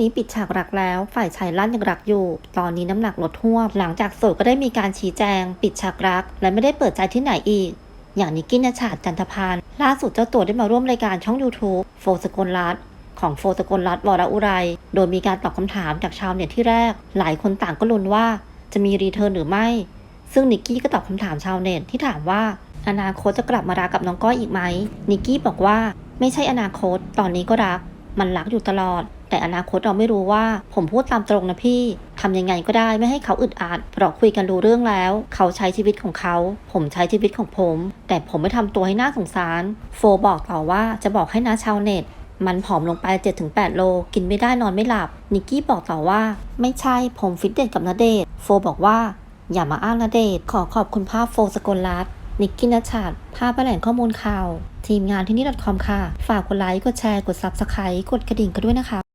นี้ปิดฉากรักแล้ว ฝ่ายชายลั่นยังรักอยู่ ตอนนี้น้ำหนักลดท่วมหลังจากโสดก็ได้มีการชี้แจง ปิดฉากรัก และไม่ได้เปิดใจที่ไหนอีก อย่างนิกกี้นชาติจันทพานล่าสุดเจ้าตัวได้มาร่วมรายการช่อง YouTube โฟสกลรัตของโฟสกลรัตวรอุไร โดยมีการตอบคำถามจากชาวเน็ตที่แรก หลายคนต่างก็ลุ้นว่าจะมีรีเทิร์นหรือไม่ ซึ่งนิกกี้ก็ตอบคำถามชาวเน็ตที่ถามว่า อนาคตจะกลับมารักกับน้องก้อยอีกไหมนิกกี้บอกว่า ไม่ใช่อนาคต ตอนนี้ก็รัก มันรักอยู่ตลอด แต่อนาคตเราไม่รู้ว่า ผมพูดตามตรงนะพี่ทำยังไงก็ได้ไม่ให้เขาอึดอัดเพราะคุยกันรู้เรื่องแล้ว เขาใช้ชีวิตของเขา ผมใช้ชีวิตของผม แต่ผมไม่ทำตัวให้น่าสงสาร โฟบอกต่อว่าจะบอกให้นะชาวเน็ตมันผอมลงไป 7-8 โล กินไม่ได้นอนไม่หลับ นิกกี้บอกต่อว่า ไม่ใช่ผมฟิตเนสกับนเดชโฟบอกว่า อย่ามาอ้างนเดชขอขอบคุณภาพโฟสกลรัตน์นิกกี้นัชชาติภาพแหล่งข้อมูลข่าว ทีมงานที่นี่ .com ค่ะ ฝากกดไลค์ กดแชร์ กด Subscribe กดกระดิ่งกันด้วยนะคะ